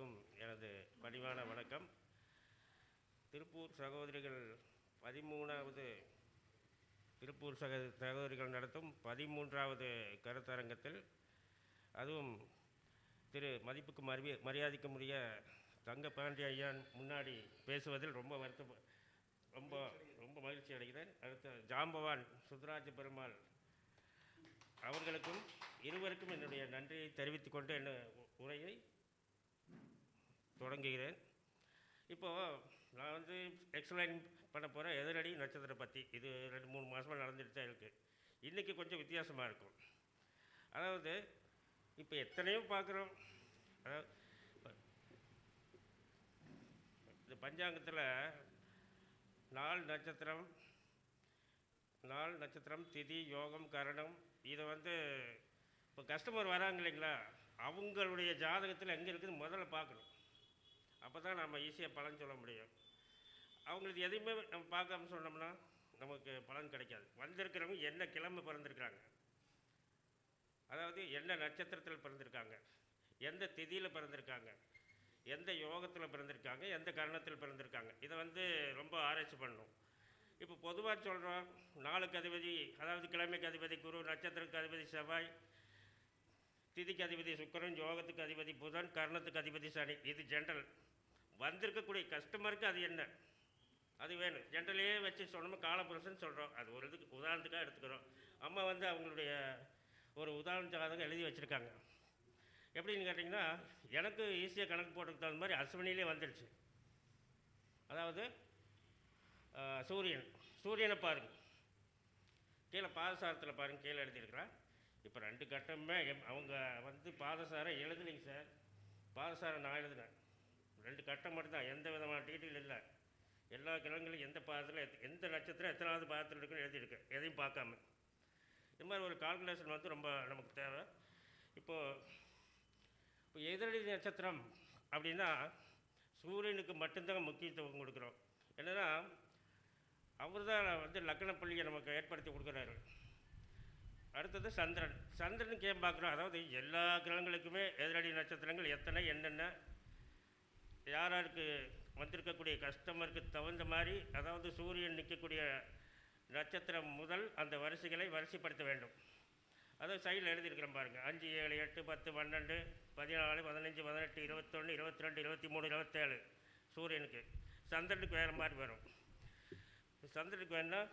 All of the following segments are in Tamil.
அனைவருக்கும் எனது பணிவான வணக்கம். திருப்பூர் சகோதரிகள் பதிமூணாவது திருப்பூர் சக சகோதரிகள் நடத்தும் பதிமூன்றாவது கருத்தரங்கத்தில் அதுவும் திரு மதிப்புக்கு மரியா மரியாதைக்குரிய தங்க பாண்டிய ஐயான் முன்னாடி பேசுவதில் ரொம்ப வருத்த ரொம்ப ரொம்ப மகிழ்ச்சி அடைகிறேன். அடுத்த ஜாம்பவான் சுந்தராஜ பெருமாள் அவர்களுக்கும் இருவருக்கும் என்னுடைய நன்றியை தெரிவித்துக்கொண்டு என்ன உரையை தொடங்குகிறேன். இப்போது நான் வந்து எக்ஸ்பிளைன் பண்ண போகிறேன் எதிரடி நட்சத்திரம் பற்றி இது ரெண்டு மூணு மாதமாக நடந்துட்டு தான் இருக்குது இன்றைக்கி கொஞ்சம் வித்தியாசமாக இருக்கும். அதாவது இப்போ எத்தனையோ பார்க்குறோம் அதாவது இந்த பஞ்சாங்கத்தில் நாள் நட்சத்திரம் நாள் நட்சத்திரம் திதி யோகம் கரணம் இதை வந்து இப்போ கஸ்டமர் வராங்க இல்லைங்களா? அவங்களுடைய ஜாதகத்தில் எங்கே இருக்குதுன்னு முதல்ல பார்க்கணும் அப்போ தான் நம்ம ஈஸியாக பலன் சொல்ல முடியும். அவங்களுக்கு எதையுமே நம்ம பார்க்காம சொன்னோம்னா நமக்கு பலன் கிடைக்காது. வந்திருக்கிறவங்க என்ன கிழமை பிறந்திருக்கிறாங்க? அதாவது என்ன நட்சத்திரத்தில் பிறந்திருக்காங்க? எந்த திதியில் பிறந்திருக்காங்க? எந்த யோகத்தில் பிறந்திருக்காங்க? எந்த கரணத்தில் பிறந்திருக்காங்க? இதை வந்து ரொம்ப ஆராய்ச்சி பண்ணணும். இப்போ பொதுவாக சொல்கிறோம் நாளுக்கு அதிபதி அதாவது கிழமைக்கு அதிபதி குரு நட்சத்திரத்துக்கு அதிபதி செவ்வாய் திதிக்கு அதிபதி சுக்கிரன் யோகத்துக்கு அதிபதி புதன் கர்ணத்துக்கு அதிபதி சனி. இது ஜென்ரல் வந்திருக்கக்கூடிய கஸ்டமருக்கு அது என்ன? அது வேணும். ஜென்ரலே வச்சு சொன்னோம் காலபுருஷன் சொல்கிறோம் அது ஒரு இதுக்கு உதாரணத்துக்காக எடுத்துக்கிறோம். அம்மா வந்து அவங்களுடைய ஒரு உதாரண ஜாதகம் எழுதி வச்சுருக்காங்க. எப்படின்னு கேட்டிங்கன்னா எனக்கு ஈஸியாக கணக்கு போட்டுக்கு தகுந்த மாதிரி அஸ்வினிலே வந்துடுச்சு அதாவது சூரியன். சூரியனை பாருங்கள் கீழே பாதசாரத்தில் பாருங்க கீழே எழுதியிருக்கிறான் இப்போ ரெண்டு கட்டமே எம்- அவங்க வந்து பாதசாரம் எழுதலைங்க சார். பாதசாரம் நான் எழுதினேன். ரெண்டு கட்டம் மட்டும்தான் எந்த விதமான டீட்டெயில் இல்லை. எல்லா கிரகங்களும் எந்த பாதத்தில் எந்த நட்சத்திரம் எத்தனாவது பாதத்தில் இருக்குன்னு எழுதியிருக்கு எதையும் பார்க்காம. இது மாதிரி ஒரு கால்குலேஷன் வந்து ரொம்ப நமக்கு தேவை. இப்போது இப்போ எதிரடி நட்சத்திரம் அப்படின்னா சூரியனுக்கு மட்டும்தான் முக்கியத்துவம் கொடுக்குறோம். என்னென்னா அவர் தான் வந்து லக்ன பள்ளியை நமக்கு ஏற்படுத்தி கொடுக்குறாரு. அடுத்தது சந்திரன். சந்திரனுக்கு ஏன் பார்க்குறோம்? அதாவது எல்லா கிரகங்களுக்குமே எதிரடி நட்சத்திரங்கள் எத்தனை என்னென்ன யார் யாருக்கு வந்திருக்கக்கூடிய கஸ்டமருக்கு தகுந்த மாதிரி அதாவது சூரியன் நிற்கக்கூடிய நட்சத்திரம் முதல் அந்த வரிசைகளை வரிசைப்படுத்த வேண்டும். அதாவது சைடில் எழுதியிருக்கிறோம் பாருங்கள் அஞ்சு ஏழு எட்டு பத்து பன்னெண்டு பதினாலு பதினஞ்சு பதினெட்டு இருபத்தொன்று இருபத்தி ரெண்டு இருபத்தி மூணு இருபத்தேழு சூரியனுக்கு. சந்திரனுக்கு வேறு மாதிரி வரும். சந்திரனுக்கு வேணால்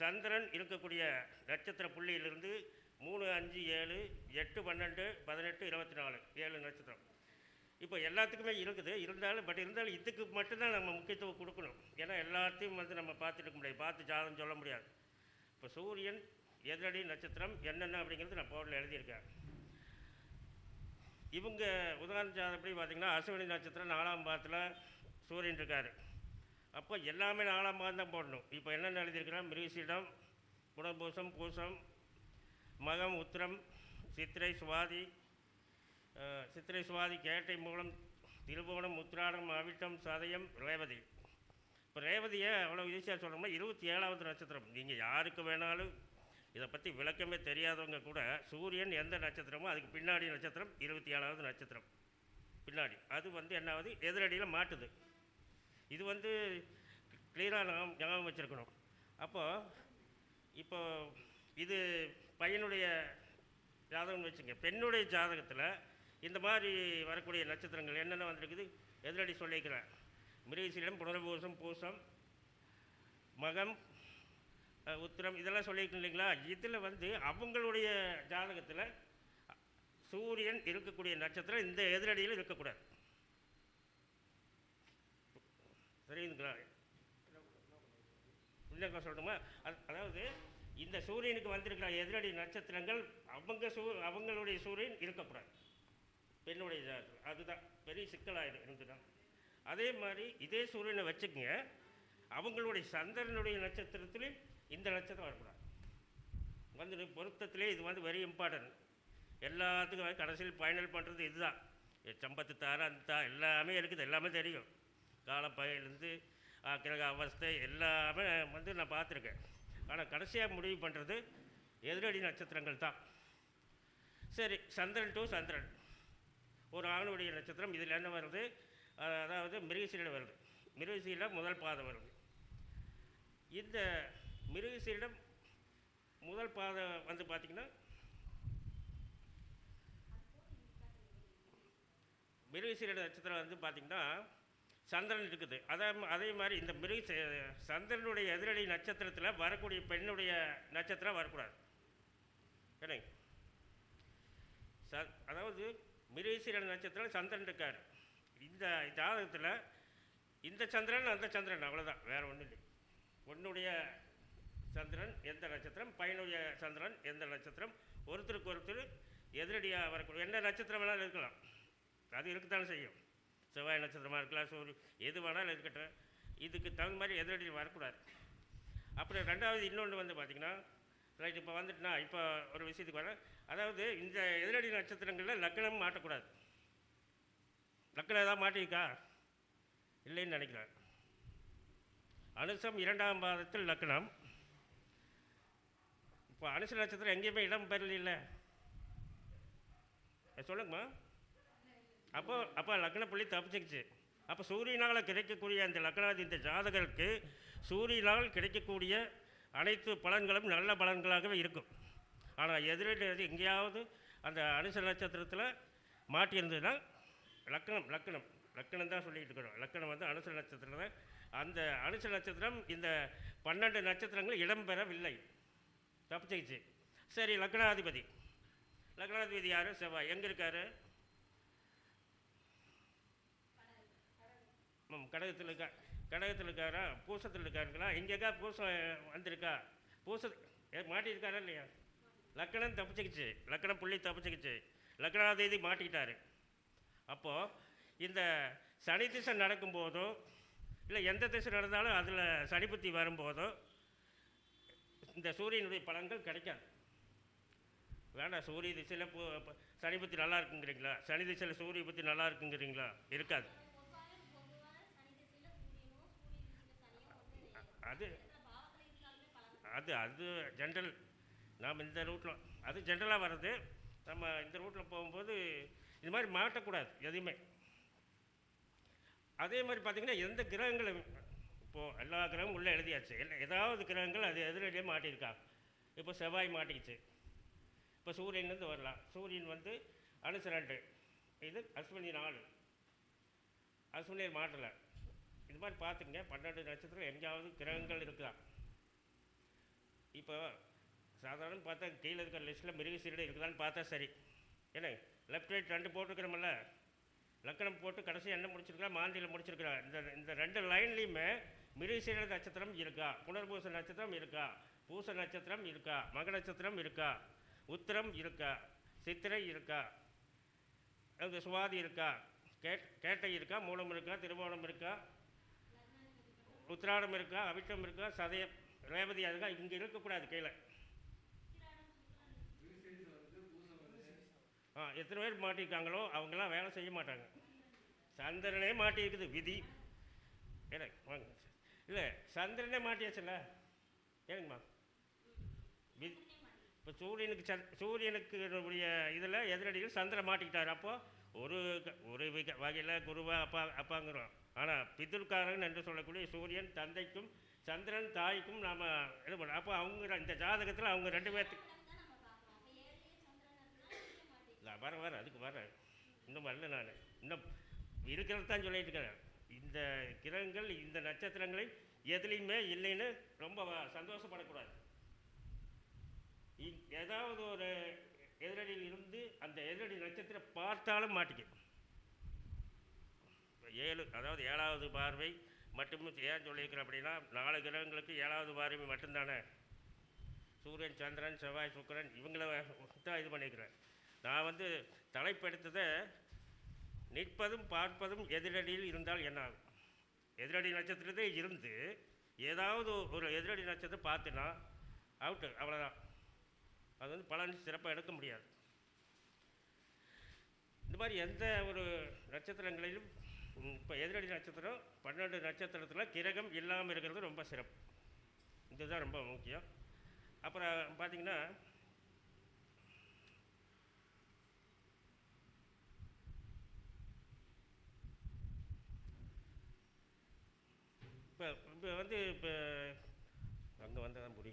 சந்திரன் இருக்கக்கூடிய நட்சத்திர புள்ளியிலிருந்து மூணு அஞ்சு ஏழு எட்டு பன்னெண்டு பதினெட்டு இருபத்தி நாலு ஏழு நட்சத்திரம். இப்போ எல்லாத்துக்குமே இருக்குது. இருந்தாலும் பட் இருந்தாலும் இதுக்கு மட்டும்தான் நம்ம முக்கியத்துவம் கொடுக்கணும். ஏன்னா எல்லாத்தையும் வந்து நம்ம பார்த்துட்டு முடியாது. பார்த்து ஜாதகம் சொல்ல முடியாது. இப்போ சூரியன் எதிரடி நட்சத்திரம் என்னென்ன அப்படிங்கிறது நான் போர்டில் எழுதியிருக்கேன். இவங்க உதாரண ஜாதகப்படி பார்த்திங்கன்னா அசுவினி நட்சத்திரம் நாலாம் பாதத்தில் சூரியன் இருக்கார். அப்போ எல்லாமே நாலாம் பாதம் தான் போடணும். இப்போ என்னென்ன எழுதியிருக்கிறோம் மிருகசீடம் புனர்பூசம் பூசம் மகம் உத்திரம் சித்திரை சுவாதி சித்திரை சுவாதி கேட்டை மூலம் திருபுவனம் உத்திராடம் அவிட்டம் சதயம் ரேவதி. இப்போ ரேவதியை அவ்வளோ ஈஸியாக சொல்லணும்னா இருபத்தி ஏழாவது நட்சத்திரம். நீங்கள் யாருக்கு வேணாலும் இதை பற்றி விளக்கமே தெரியாதவங்க கூட சூரியன் எந்த நட்சத்திரமோ அதுக்கு பின்னாடி நட்சத்திரம் இருபத்தி ஏழாவது நட்சத்திரம். பின்னாடி. அது வந்து என்னாவது? எதிரடியில் மாட்டுது. இது வந்து கிளியராக நாம் ஞாபகம் வச்சுருக்கணும். அப்போது இப்போ இது பையனுடைய ஜாதகம்னு வச்சுங்க. பெண்ணுடைய ஜாதகத்தில் இந்த மாதிரி வரக்கூடிய நட்சத்திரங்கள் என்னென்ன வந்திருக்குது? எதிரடி சொல்லியிருக்கிறேன். மிருகசீலம் புனர்பூசம் பூசம் மகம் உத்திரம் இதெல்லாம் சொல்லியிருக்கேன் இல்லைங்களா? இதில் வந்து அவங்களுடைய ஜாதகத்தில் சூரியன் இருக்கக்கூடிய நட்சத்திரம் இந்த எதிரடியில் இருக்கக்கூடாது. சரிங்களா இல்லைங்க சொல்லணுமா அதாவது இந்த சூரியனுக்கு வந்திருக்கிற எதிரடி நட்சத்திரங்கள் அவங்க சூ அவங்களுடைய சூரியன் இருக்கக்கூடாது. பெண்ணுடைய ஜாதகம் அதுதான். பெரிய சிக்கலாயிடும் எனக்கு தான் அதே மாதிரி இதே சூரியனை வச்சுக்கங்க. அவங்களுடைய சந்திரனுடைய நட்சத்திரத்திலையும் இந்த நட்சத்திரம் வரக்கூடாது. வந்து பொருத்தத்திலே இது வந்து வெரி இம்பார்ட்டன்ட் எல்லாத்துக்கும் கடைசியில் ஃபைனல் பண்ணுறது இதுதான். சம்பத்து தார அந்த தா எல்லாமே இருக்குது. எல்லாமே தெரியும். காலப்பயிலேருந்து கிரக அவஸ்தை எல்லாமே வந்து நான் பார்த்துருக்கேன். ஆனால் கடைசியாக முடிவு பண்ணுறது எதிரடி நட்சத்திரங்கள் தான். சரி சந்திரன் டு சந்திரன். ஒரு ஆணுடைய நட்சத்திரம் இதில் என்ன வருது? அதாவது மிருகசீரிடம் வருது. மிருகசீரிடம் முதல் பாதம் வருது. இந்த மிருகசீரிடம் முதல் பாதம் வந்து பார்த்திங்கன்னா மிருகசீரிட நட்சத்திரம் வந்து பார்த்திங்கன்னா சந்திரன் இருக்குது. அதே அதே மாதிரி இந்த மிருக சந்திரனுடைய எதிரடி நட்சத்திரத்தில் வரக்கூடிய பெண்ணுடைய நட்சத்திரம் வரக்கூடாது. என்னங்க ச அதாவது மிருகசீரட நட்சத்திரம் சந்திரன் இருக்கார். இந்த ஜாதகத்தில் இந்த சந்திரன் அந்த சந்திரன் அவ்வளோதான் வேற ஒன்றும் இல்லை. உன்னுடைய சந்திரன் எந்த நட்சத்திரம் பையனுடைய சந்திரன் எந்த நட்சத்திரம் ஒருத்தருக்கு ஒருத்தர் எதிரடியாக வரக்கூடிய எந்த நட்சத்திரம் வேணாலும் இருக்கலாம். அது இருக்கத்தானே செய்யும். செவ்வாய் நட்சத்திரமாக இருக்கலாம் சூரிய எது வேணாலும் இருக்கட்டும். இதுக்கு தகுந்த மாதிரி எதிரடி வரக்கூடாது. அப்புறம் ரெண்டாவது இன்னொன்று வந்து பார்த்திங்கன்னா ரைட் இப்போ வந்துட்டுனா இப்போ ஒரு விஷயத்துக்கு வரேன். அதாவது இந்த எதிரடி நட்சத்திரங்களில் லக்னம் மாட்டக்கூடாது. லக்னம் ஏதாவது மாட்டியிருக்கா இல்லைன்னு நினைக்கிறேன் அனுசம் இரண்டாம் பாதத்தில் லக்னம். இப்போ அனுச நட்சத்திரம் எங்கேயுமே இடம் பெறல சொல்லுங்கம்மா. அப்போ அப்போ லக்ன புள்ளி தப்பிச்சுக்கிச்சு அப்போ சூரியனால் கிடைக்கக்கூடிய அந்த லக்னாதி இந்த ஜாதகருக்கு சூரியனால் கிடைக்கக்கூடிய அனைத்து பலன்களும் நல்ல பலன்களாகவே இருக்கும். ஆனால் எதிரடி எங்கேயாவது அந்த அனுச நட்சத்திரத்தில் மாட்டியிருந்ததுன்னா லக்னம் லக்னம் லக்னம் தான் சொல்லிக்கிட்டு இருக்கிறோம். லக்னம் வந்து அனுச நட்சத்திரம் தான் அந்த அனுச நட்சத்திரம் இந்த பன்னெண்டு நட்சத்திரங்கள் இடம்பெறவில்லை. தப்பிச்சிக்கிச்சு சரி லக்னாதிபதி. லக்னாதிபதி யார்? செவ்வாய். எங்கே இருக்கார்? ம் கடகத்தில் இருக்கா கடகத்தில் இருக்காரா? பூசத்தில் இருக்காருங்களா? இங்கேக்கா பூசம் வந்திருக்கா? பூச ஏ, மாட்டியிருக்காரா இல்லையா? லக்கணம் தப்பிச்சுக்கிச்சு. லக்கணம் புள்ளி தப்பிச்சுக்கிச்சு. லக்கணாதேதி மாட்டிக்கிட்டாரு. அப்போது இந்த சனி திசை நடக்கும்போதோ இல்லை எந்த திசை நடந்தாலும் அதில் சனிபுத்தி வரும்போதும் இந்த சூரியனுடைய பலன்கள் கிடைக்காது. வேண்டாம் சூரிய திசையில் பூ ப- சனி நல்லா இருக்குங்கிறீங்களா? சனி திசையில் சூரிய புத்தி நல்லா இருக்குங்கிறீங்களா? இருக்காது. அது அது அது ஜென்ரல் நாம் இந்த ரூட்டில் அது ஜென்ரலாக வர்றது நம்ம இந்த ரூட்டில் போகும்போது இது மாதிரி மாட்டக்கூடாது எதையுமே. அதே மாதிரி பார்த்திங்கன்னா எந்த கிரகங்களும் இப்போது எல்லா கிரகமும் உள்ளே எழுதியாச்சு. இல்லை ஏதாவது கிரகங்கள் அது எதிரடியே மாட்டியிருக்கா? இப்போ செவ்வாய் மாட்டிக்கிச்சு. இப்போ சூரியன்லேருந்து வரலாம். சூரியன் வந்து அனுசு ரெண்டு இது அஸ்வினி நாலு அஸ்வினியர் மாட்டலை இது மாதிரி பார்த்துங்க பன்னெண்டு நட்சத்திரம் எங்கேயாவது கிரகங்கள் இருக்கலாம். இப்போ சாதாரண பார்த்தா கீழே இருக்கிற லிஸ்ட்டில் மிருகசீரடை இருக்குதான்னு பார்த்தா சரி. என்ன லெஃப்ட் ரைட் ரெண்டு போட்டிருக்கிறோமில்ல லக்கணம் போட்டு கடைசி என்ன முடிச்சிருக்கா மாந்தியில் முடிச்சிருக்கிறா. இந்த இந்த ரெண்டு லைன்லேயுமே மிருகசீரட நட்சத்திரம் இருக்கா? புனர்பூச நட்சத்திரம் இருக்கா? பூச நட்சத்திரம் இருக்கா? மக நட்சத்திரம் இருக்கா? உத்திரம் இருக்கா? சித்திரை இருக்கா? அது சுவாதி இருக்கா? கேட் கேட்டை இருக்கா? மூலம் இருக்கா? திருவோணம் இருக்கா? உத்திராடம் இருக்கா? அவிட்டம் இருக்கா? சதயம் ரேவதி அதுக்கா இங்கே இருக்கக்கூடாது கீழே. ஆ எத்தனை பேர் மாட்டியிருக்காங்களோ அவங்கெல்லாம் வேலை செய்ய மாட்டாங்க. சந்திரனே மாட்டியிருக்குது விதி. ஏன்னா வாங்க. இல்லை சந்திரனே மாட்டியாச்சுல்ல? ஏனுங்கம்மா விதி இப்போ சூரியனுக்கு சந் சூரியனுக்கு உடைய இதில் எதிரடியில் சந்திரன் மாட்டிக்கிட்டார். அப்போது ஒரு க- ஒரு வகையில் குருவா அப்பா அப்பாங்கிறோம். ஆனால் பிதுர்காரன் என்று சொல்லக்கூடிய சூரியன் தந்தைக்கும் சந்திரன் தாய்க்கும் நாம் இது பண்ண அப்போ அவங்க இந்த ஜாதகத்தில் அவங்க ரெண்டு பேர்த்துக்கு நான் வர வர அதுக்கு வர. இன்னும் வரல நான். இன்னும் இருக்கிறது தான் சொல்லிட்டு இருக்கிறேன் இந்த கிரகங்கள் இந்த நட்சத்திரங்களை எதுலேயுமே இல்லைன்னு ரொம்ப சந்தோஷப்படக்கூடாது. இ- ஏதாவது ஒரு எதிரடியில் இருந்து அந்த எதிரடி நட்சத்திரம் பார்த்தாலும் மாட்டிக்கும். ஏழு அதாவது ஏழாவது பார்வை மட்டும் ஏன் சொல்லியிருக்கிறேன் அப்படின்னா நாலு கிரகங்களுக்கு ஏழாவது பார்வை மட்டும்தானே. சூரியன் சந்திரன் செவ்வாய் சுக்கரன் இவங்கள தான் இது பண்ணியிருக்கிறேன். நான் வந்து தலைப்படுத்ததை நிற்பதும் பார்ப்பதும் எதிரடியில் இருந்தால் என்ன ஆகும்? எதிரடி நட்சத்திரத்தை இருந்து ஏதாவது ஒரு எதிரடி நட்சத்திரம் பார்த்துனா அவுட்டு அவ்வளோதான் அது வந்து பலன் சிறப்பாக எடுக்க முடியாது. இந்த மாதிரி எந்த ஒரு நட்சத்திரங்களிலும் இப்போ எதிரடி நட்சத்திரம் பன்னெண்டு நட்சத்திரத்தில் கிரகம் இல்லாமல் இருக்கிறது ரொம்ப சிறப்பு. இதுதான் ரொம்ப முக்கியம். அப்புறம் பார்த்தீங்கன்னா இப்போ இப்போ வந்து இப்போ அங்கே வந்தால் தான் புரியும்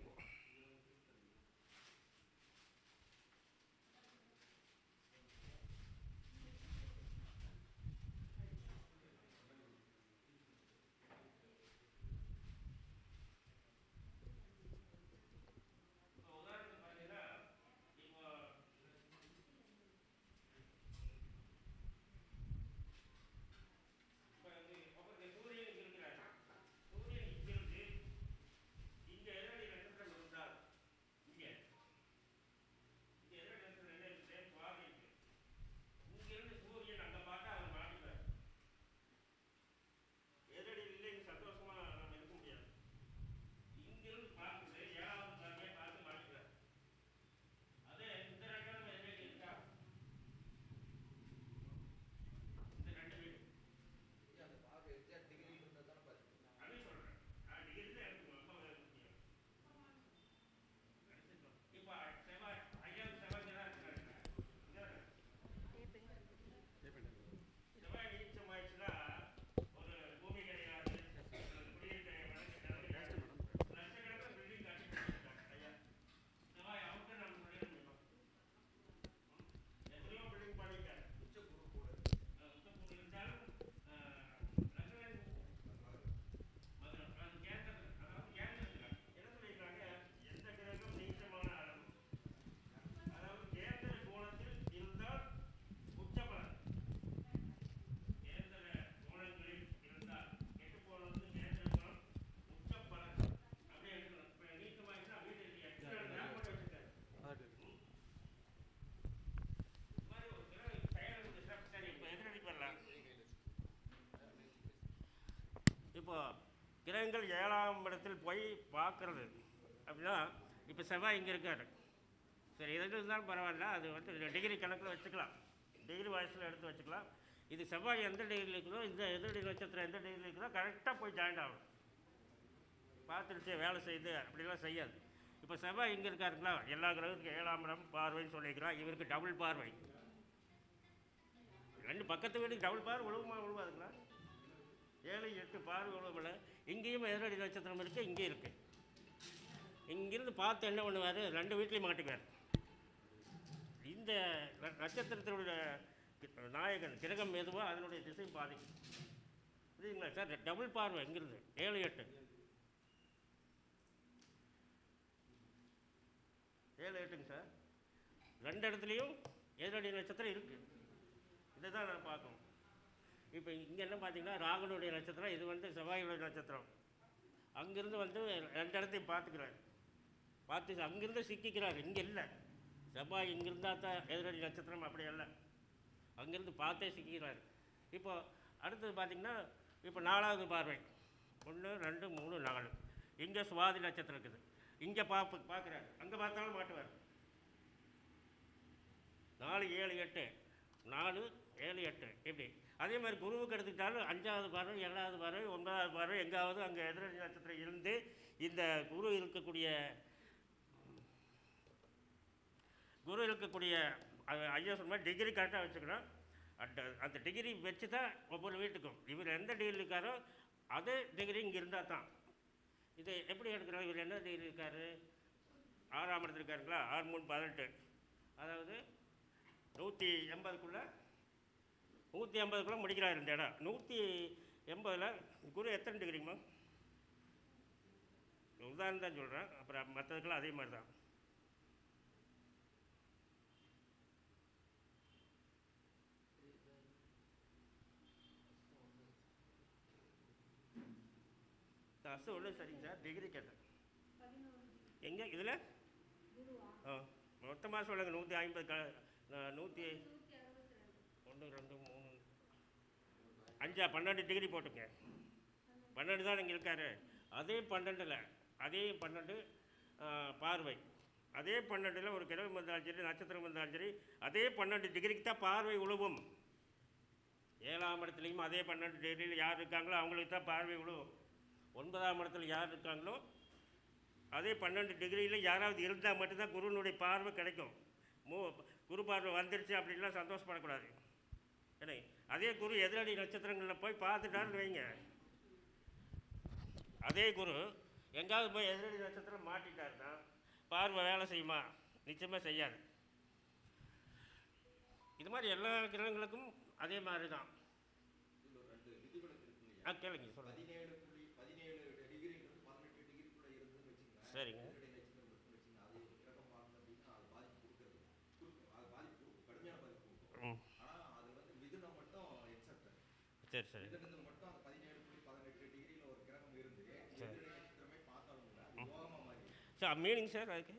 கிரகங்கள் ஏழாம் இடத்தில் போய் பார்க்கறது. அப்படின்னா இப்போ செவ்வாய் இங்கே இருக்காரு. சரி எது இருந்தாலும் பரவாயில்ல. அது வந்து டிகிரி கணக்கில் வச்சுக்கலாம். டிகிரி வயசில் எடுத்து வச்சுக்கலாம். இது செவ்வாய் எந்த டிகிரியில் இருக்குதோ இந்த எதிரடி நட்சத்திரம் எந்த டிகிரியில் இருக்குதோ கரெக்டாக போய் ஜாயின் ஆகும் பார்த்துருச்சு வேலை செய்யுது அப்படிலாம் செய்யாது. இப்போ செவ்வாய் இங்கே இருக்காருங்களா? எல்லா கிரகத்துக்கும் ஏழாம் இடம் பார்வைன்னு சொல்லியிருக்கிறான் இவருக்கு டபுள் பார்வை. ரெண்டு பக்கத்து வீட்டுக்கு டபுள் பார்வை உழுவுமா உழுவாதுங்களா ஏழு எட்டு பார்வை இங்கேயும் எதிரடி நட்சத்திரம் இருக்குது இங்கேயும் இருக்குது இங்கிருந்து பார்த்து என்ன பண்ணுவார்? ரெண்டு வீட்லேயும் மாட்டுக்குவார். இந்த நட்சத்திரத்தினுடைய கி- நாயகன் கிரகம் எதுவோ அதனுடைய திசையும் பாதிக்கும் புரியுதுங்களா சார்? டபுள் பார்வை எங்கிருந்து ஏழு எட்டு. ஏழு எட்டுங்க சார். ரெண்டு இடத்துலையும் எதிரடி நட்சத்திரம் இருக்குது இதை தான் நான் பார்க்கணும். இப்போ இங்கே என்ன பார்த்தீங்கன்னா ராகுனுடைய நட்சத்திரம் இது வந்து செவ்வாயுடைய நட்சத்திரம். அங்கேருந்து வந்து ரெண்டு இடத்தையும் பார்த்துக்கிறார். பார்த்து அங்கேருந்து சிக்கிக்கிறார். இங்கே இல்லை. செவ்வாய் இங்கிருந்தா தான் எதிரடி நட்சத்திரம் அப்படி இல்லை அங்கேருந்து பார்த்தே சிக்கிக்கிறார். இப்போ அடுத்தது பார்த்திங்கன்னா இப்போ நாலாவது பார்வை. ஒன்று ரெண்டு மூணு நாலு. இங்கே சுவாதி நட்சத்திரம் இருக்குது. இங்கே பார்ப்பு பார்க்குறாரு. அங்கே பார்த்தாலும் மாட்டுவார். நாலு ஏழு எட்டு. நாலு ஏழு எட்டு. இப்படி. அதே மாதிரி குருவுக்கு எடுத்துக்கிட்டாலும் அஞ்சாவது பார்வை ஏழாவது பார்வை ஒன்பதாவது பார்வை எங்காவது அங்கே எதிரடி நட்சத்திரம் இருந்து இந்த குரு இருக்கக்கூடிய குரு இருக்கக்கூடிய அது ஐயா சொன்ன மாதிரி டிகிரி கரெக்டாக வச்சுக்கணும். அந்த அந்த டிகிரி வச்சு தான் ஒவ்வொரு வீட்டுக்கும். இவர் எந்த டிகிரி இருக்காரோ அதே டிகிரி இங்கே இருந்தால் தான். இது எப்படி எடுக்கிறோம்? இவர் என்ன டிகிரி இருக்கார்? ஆறாம் இடத்துல இருக்காருங்களா? ஆறு மூணு பதினெட்டு. அதாவது நூற்றி எண்பதுக்குள்ளே நூற்றி ஐம்பதுக்குள்ளே முடிக்கிறார் இந்த இடம். நூற்றி எண்பதில் குரு எத்தனை டிகிரிங்கம்மா உதாரணம் தான் சொல்கிறேன் அப்புறம் மற்றதுக்கெல்லாம் அதே மாதிரி தான். அசு ஒன்று சரிங்க சார். டிகிரி கேட்டேன். எங்கே? இதில்? ஆ. மொத்தமாக சொல்லுங்கள் நூற்றி ஐம்பது க நூற்றி ஒன்று ரெண்டு மூணு. அஞ்சா பன்னெண்டு டிகிரி போட்டுங்க பன்னெண்டு தான் இங்கே இருக்காரு. அதே பன்னெண்டில் அதே பன்னெண்டு பார்வை. அதே பன்னெண்டில் ஒரு கிழமை வந்தாலும் சரி நட்சத்திரம் வந்தாலும் சரி அதே பன்னெண்டு டிகிரிக்கு தான் பார்வை உழுவும். ஏழாம் இடத்துலையும் அதே பன்னெண்டு டிகிரியில் யார் இருக்காங்களோ அவங்களுக்கு தான் பார்வை உழுவும். ஒன்பதாம் இடத்துல யார் இருக்காங்களோ அதே பன்னெண்டு டிகிரியில் யாராவது இருந்தால் மட்டும்தான் குருவினுடைய பார்வை கிடைக்கும். மூ குரு பார்வை வந்துருச்சு அப்படின்லாம் சந்தோஷப்படக்கூடாது. என்ன அதே குரு எதிரடி நட்சத்திரங்களில் போய் பார்த்துட்டாருன்னு வைங்க. அதே குரு எங்காவது போய் எதிரடி நட்சத்திரம் மாட்டிட்டாருன்னா பார்வை வேலை செய்யுமா? நிச்சயமாக செய்யாது. இது மாதிரி எல்லா கிரகங்களுக்கும் அதே மாதிரி தான் ஆ கேளுங்க சொல்லுங்கள் பதினேழு புள்ளி பதினேழு டிகிரிங்கிறது பதினெட்டு டிகிரிக்குள்ள இருந்துன்னு வச்சுக்கோங்க சரிங்க. எதிரடை நட்சத்திரம் இருக்குன்னு வச்சுக்கோங்க அது கிரகம் பார்த்து அப்படின்னா அது பாதிப்பு கொடுக்குறது கொடுக்கும் அது பாதிப்பு கொடுக்கும் கடுமையான பாதிப்பு கொடுக்கும் ம் ஆனா அது வந்து மிதுனம் மட்டும் எக்ஸப்ட் சரி சரி மிதுனத்தில் மட்டும் அந்த பதினேழு புள்ளி பதினெட்டு டிகிரியில ஒரு கிரகம் இருந்து எதிரடை நட்சத்திரமே பார்த்தாலும் கூட அது யோகமா மாறி. சார் மீனிங் சார் அதுக்கு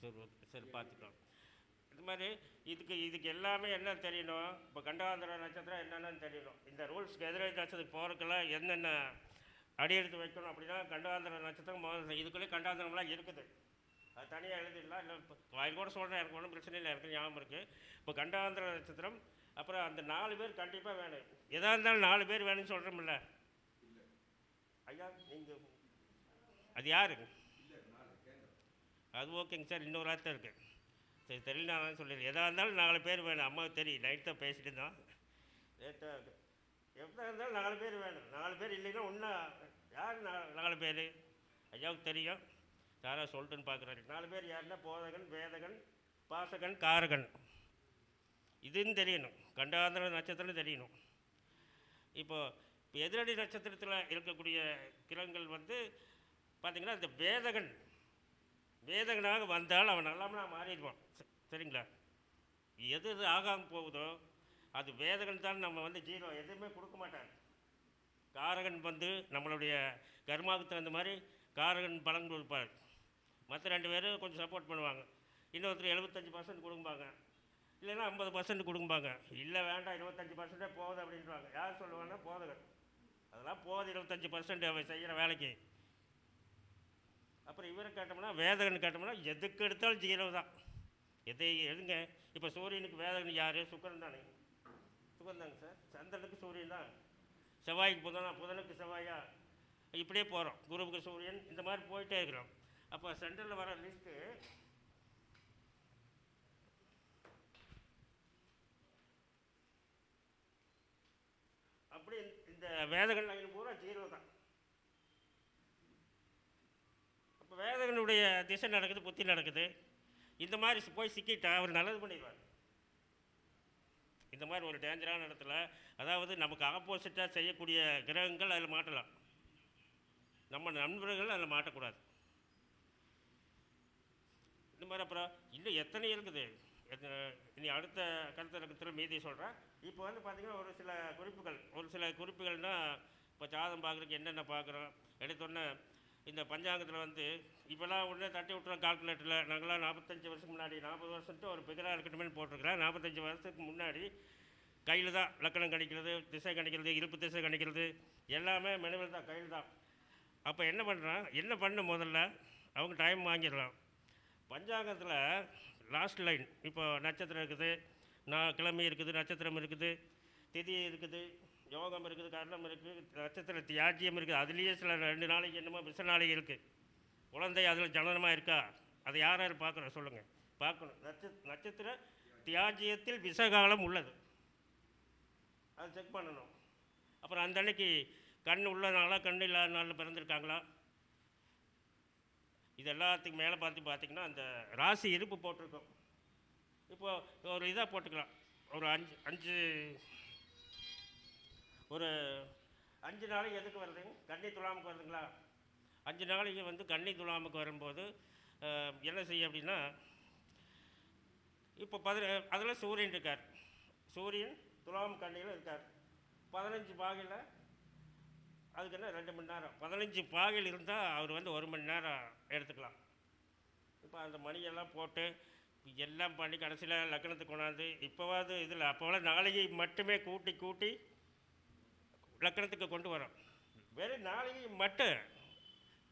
சரி ஓகே சரி பார்த்துக்கலாம். இது மாதிரி இதுக்கு இதுக்கு எல்லாமே என்ன தெரியணும்? இப்போ கண்டாந்திர நட்சத்திரம் என்னென்னு தெரியணும். இந்த ரூல்ஸ்க்கு எதிரே நட்சத்திரம் போகிறதுக்கெல்லாம் என்னென்ன அடி எடுத்து வைக்கணும் அப்படின்னா கண்டாந்திர நட்சத்திரம் முதல்ல இதுக்குள்ளே கண்டாந்திரம்லாம் இருக்குது. அது தனியாக எழுதிடலாம். இல்லை இப்போ வாயில் கூட சொல்கிறேன் எனக்கு ஒன்றும் பிரச்சனை இல்லை. எனக்கு ஞாபகம் இருக்குது இப்போ கண்டாந்திர நட்சத்திரம் அப்புறம் அந்த நாலு பேர் கண்டிப்பாக வேணும். எதாக இருந்தாலும் நாலு பேர் வேணும்னு சொல்கிறோம்ல ஐயா நீங்கள் அது யாருங்க அது ஓகேங்க சார் இன்னொரு ஆத்தம் இருக்குது சரி தெரியல நான் சொல்லிடுறேன். எதாக இருந்தாலும் நாலு பேர் வேணும். அம்மாவுக்கு தெரியும் நைட் தான் பேசிட்டு தான் லேட்டாக எப்போ இருந்தாலும் நாலு பேர் வேணும். நாலு பேர் இல்லைன்னா ஒன்றா யார் நா- நாலு பேர்? ஐயாவுக்கு தெரியும். யாராவது சொல்லிட்டுன்னு பார்க்குறாரு நாலு பேர் யாருன்னா போதகன் வேதகன் பாசகன் காரகன். இதுன்னு தெரியணும். கண்டாந்திர நட்சத்திரம் தெரியணும். இப்போது இப்போ எதிரடி நட்சத்திரத்தில் இருக்கக்கூடிய கிரகங்கள் வந்து பார்த்திங்கன்னா இந்த வேதகன் வேதகனாக வந்தால் அவன் நல்லாமனா மாறிடுவான். சரிங்களா? எது எது ஆகாமல் போகுதோ அது வேதகன் தான் நம்ம வந்து ஜீரோ எதுவுமே கொடுக்க மாட்டாங்க காரகன் வந்து நம்மளுடைய கர்மாவுக்கு தகுந்த மாதிரி காரகன் பலன் கொடுப்பார். மற்ற ரெண்டு பேரும் கொஞ்சம் சப்போர்ட் பண்ணுவாங்க. இன்னொருத்தர் எழுபத்தஞ்சு பர்சன்ட் கொடுப்பாங்க இல்லைன்னா ஐம்பது பர்சன்ட் கொடுப்பாங்க இல்லை வேண்டாம் இருபத்தஞ்சி பர்சன்டே போகுது அப்படின்றாங்க. யார் சொல்லுவாங்கன்னா போதகன் அதெல்லாம் போகுது இருபத்தஞ்சி பர்சன்ட் அவன் செய்கிற வேலைக்கு. அப்புறம் இவரை கேட்டோம்னா வேதகன் கேட்டோம்னா எதுக்கு எடுத்தாலும் ஜீரோ தான். எதை எதுங்க இப்போ சூரியனுக்கு வேதகன் யார்? சுக்கரன் தானே. சுக்கரன் தாங்க சார். சந்திரனுக்கு சூரியன் தான். செவ்வாய்க்கு புதனா? புதனுக்கு செவ்வாயா? இப்படியே போகிறோம் குருவுக்கு சூரியன். இந்த மாதிரி போயிட்டே இருக்கிறோம். அப்போ சென்டரில் வர லிஸ்ட்டு வேதங்கள் வேதகன் பூரா ஜீரோ தான். அப்போ வேதகனுடைய திசை நடக்குது புத்தி நடக்குது. இந்த மாதிரி போய் சிக்கிட்டா அவர் நல்லது பண்ணிடுவார். இந்த மாதிரி ஒரு டேஞ்சரான இடத்துல அதாவது நமக்கு ஆப்போசிட்டாக செய்யக்கூடிய கிரகங்கள் அதில் மாட்டலாம். நம்ம நண்பர்கள் அதில் மாட்டக்கூடாது. இந்த மாதிரி அப்புறம் இன்னும் எத்தனை இருக்குது? எத்தனை- இனி அடுத்த கருத்தரங்கத்தில் மீதி சொல்கிறேன் இப்போ வந்து பார்த்திங்கன்னா ஒரு சில குறிப்புகள் ஒரு சில குறிப்புகள்னால் இப்போ ஜாதம் பார்க்குறதுக்கு என்னென்ன பார்க்குறோம் எடுத்தோன்னே இந்த பஞ்சாங்கத்தில் வந்து இப்போலாம் உடனே தட்டி விட்டுறோம் கால்குலேட்டரில் நாங்களாம் நாற்பத்தஞ்சு வருஷத்துக்கு முன்னாடி நாற்பது வருஷத்துக்கு ஒரு பிகராக இருக்கட்டுமே போட்டிருக்கிறேன். நாற்பத்தஞ்சு வருஷத்துக்கு முன்னாடி கையில் தான் லக்கணம் கணிக்கிறது திசை கணிக்கிறது இருப்பு திசை கணிக்கிறது எல்லாமே மெனுவில் தான் கையில் தான். அப்போ என்ன பண்ணுறான் என்ன பண்ண முதல்ல? அவங்க டைம் வாங்கிடலாம். பஞ்சாங்கத்தில் லாஸ்ட் லைன் இப்போ நட்சத்திரம் இருக்குது. நான் கிழமை இருக்குது நட்சத்திரம் இருக்குது திதி இருக்குது யோகம் இருக்குது கரணம் இருக்குது நட்சத்திர தியாஜ்யம் இருக்குது. அதுலேயே சில ரெண்டு நாளைக்கு என்னமோ விஷ நாளைக்கு இருக்குது குழந்தை அதில் ஜனனமாக இருக்கா? அதை யார் யார் பார்க்குறோம் சொல்லுங்கள் பார்க்கணும். நட்ச நட்சத்திர தியாஜ்யத்தில் விஷகாலம் உள்ளது. அதை செக் பண்ணணும். அப்புறம் அந்த அன்னைக்கு கண் உள்ள கண் இல்லாத நாளில் பிறந்திருக்காங்களா? இது எல்லாத்துக்கும் மேலே பார்த்து பார்த்திங்கன்னா அந்த ராசி இருப்பு போட்டிருக்கோம். இப்போது ஒரு இதாக போட்டுக்கலாம். ஒரு அஞ்சு அஞ்சு ஒரு அஞ்சு நாளைக்கு எதுக்கு வருதுங்க? கண்ணி துலாமுக்கு வருதுங்களா? அஞ்சு நாளைக்கு வந்து கண்ணி துலாமுக்கு வரும்போது என்ன செய்ய அப்படின்னா இப்போ பதின அதில் சூரியன் இருக்கார். சூரியன் துலாம் கண்ணியில் இருக்கார். பதினஞ்சு பாகையில் அதுக்கு என்ன? ரெண்டு மணி நேரம். பதினஞ்சு பாகையில் இருந்தால் அவர் வந்து ஒரு மணி நேரம் எடுத்துக்கலாம். இப்போ அந்த மணியெல்லாம் போட்டு எல்லாம் பண்ணி கடைசியில் லக்கணத்துக்கு கொண்டாந்து இப்போவாது இதில் அப்போவெல்லாம் நாளைக்கு மட்டுமே கூட்டி கூட்டி லக்கணத்துக்கு கொண்டு வரோம். வெறும் நாளிகை மட்டும்.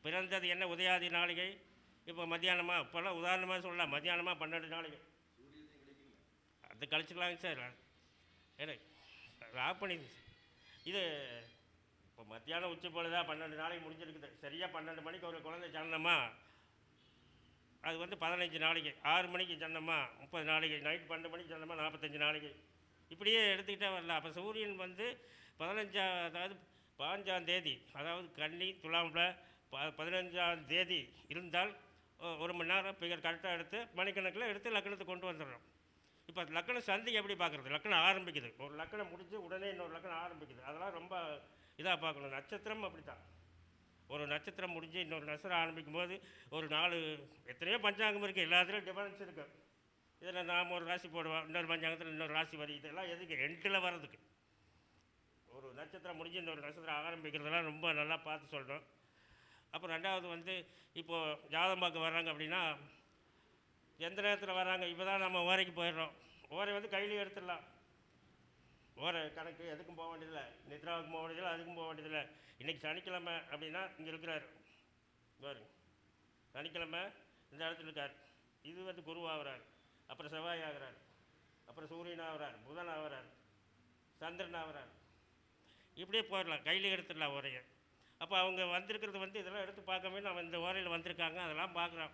பிறந்தது என்ன? உதயாதி நாளிகை. இப்போ மத்தியானமாக இப்போல்லாம் உதாரணமாக சொல்லலாம். மத்தியானமாக பன்னெண்டு நாளிகை. அது கழிச்சுக்கலாங்க சார். ஏன்னா ஆஃப் பண்ணிடுங்க சார். இது இப்போ மத்தியானம் உச்சி தான் பன்னெண்டு நாளைக்கு முடிஞ்சிருக்குது. சரியாக பன்னெண்டு மணிக்கு ஒரு குழந்தை ஜனனமா? அது வந்து பதினஞ்சு நாளைக்கு ஆறு மணிக்கு ஜனனமா முப்பது நாளைக்கு நைட் பன்னெண்டு மணிக்கு ஜனனமா நாற்பத்தஞ்சு நாளைக்கு. இப்படியே எடுத்துக்கிட்டே வரல அப்போ சூரியன் வந்து பதினஞ்சா அதாவது பாஞ்சாம் தேதி அதாவது கன்னி துலாமில் ப பதினஞ்சாம் தேதி இருந்தால் ஒரு மணி நேரம் பிகர் கரெக்டாக எடுத்து மணிக்கணக்கில் எடுத்து லக்கணத்தை கொண்டு வந்துடுறோம் இப்போ லக்கணம் சந்தி எப்படி பார்க்குறது லக்கணம் ஆரம்பிக்குது. ஒரு லக்கணம் முடித்து உடனே இன்னொரு லக்கணம் ஆரம்பிக்குது. அதெல்லாம் ரொம்ப இதாக பார்க்கணும் நட்சத்திரம் அப்படி தான் ஒரு நட்சத்திரம் முடிஞ்சு இன்னொரு நட்சத்திரம் ஆரம்பிக்கும் போது ஒரு நாலு எத்தனையோ பஞ்சாங்கம் இருக்குது எல்லாத்துலேயும் டிஃபரன்ஸ் இருக்குது இதில் நாம் ஒரு ராசி போடுவோம் இன்னொரு பஞ்சாங்கத்தில் இன்னொரு ராசி வரி. இதெல்லாம் எதுக்கு? எண்டில் வர்றதுக்கு. ஒரு நட்சத்திரம் முடிஞ்சு இன்னொரு நட்சத்திரம் ஆரம்பிக்கிறதெல்லாம் ரொம்ப நல்லா பார்த்து சொல்லணும். அப்புறம் ரெண்டாவது வந்து இப்போது ஜாதகம் பார்க்க வர்றாங்க அப்படின்னா எந்த நேரத்தில் வர்றாங்க? இப்போ தான் நம்ம ஓரைக்கு போயிடுறோம். ஓரை வந்து கையிலையும் எடுத்துடலாம். ஓரை கணக்கு எதுக்கும் போக வேண்டியதில்லை. நித்ராவுக்கும் போக வேண்டியதில்லை அதுக்கும் போக வேண்டியதில்லை. இன்றைக்கி சனிக்கிழமை அப்படின்னா இங்கே இருக்கிறாரு. பாருங்க சனிக்கிழமை இந்த இடத்துல இருக்கார். இது வந்து குரு ஆகிறார். அப்புறம் செவ்வாய் ஆகிறார். அப்புறம் சூரியன் ஆகிறார். புதன் ஆகிறார். சந்திரன் ஆகிறார். இப்படியே போயிடலாம். கையில் எடுத்துடலாம் உரையை அப்போ அவங்க வந்திருக்கிறது வந்து இதெல்லாம் எடுத்து பார்க்கவே நம்ம இந்த ஓரையில் வந்திருக்காங்க. அதெல்லாம் பார்க்குறோம்.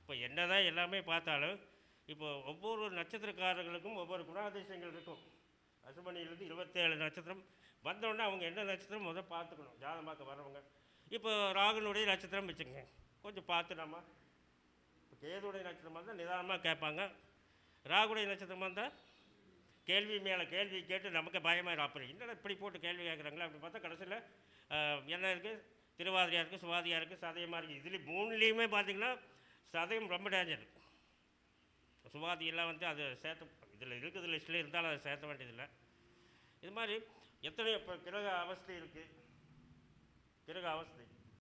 இப்போ என்ன தான் எல்லாமே பார்த்தாலும் இப்போ ஒவ்வொரு நட்சத்திரக்காரர்களுக்கும் ஒவ்வொரு குணாதிசயங்கள் இருக்கும். அசுமணியிலேருந்து இருபத்தேழு நட்சத்திரம். வந்தோடனே அவங்க என்ன நட்சத்திரம் முதல் பார்த்துக்கணும். ஜாதகம் பார்க்க வர்றவங்க இப்போ ராகுனுடைய நட்சத்திரம் வச்சுக்கோங்க. கொஞ்சம் பார்த்து நம்ம. இப்போ கேதுடைய நட்சத்திரம் வந்தால் நிதானமாக கேட்பாங்க. ராகுடைய நட்சத்திரம் வந்தால் கேள்வி மேலே கேள்வி கேட்டு நமக்கு பயமாக அப்புறம் என்னடா இப்படி போட்டு கேள்வி கேட்குறாங்களா அப்படின்னு பார்த்தா கடைசியில் என்ன இருக்குது திருவாதிரியாக இருக்குது சுவாதியாக இருக்குது சதயமாக இருக்குது இதுலேயும் மூணுலேயுமே பார்த்திங்கன்னா சதயம் ரொம்ப டேஞ்சர் சுவாதியெல்லாம் வந்து அது சேர்த்து இதில் இருக்குது லிஸ்ட்டில் இருந்தாலும் அதை சேர்த்த வேண்டியதில்லை. இது மாதிரி எத்தனை இப்போ கிரக அவஸ்தை இருக்குது. கிரக அவஸ்தை.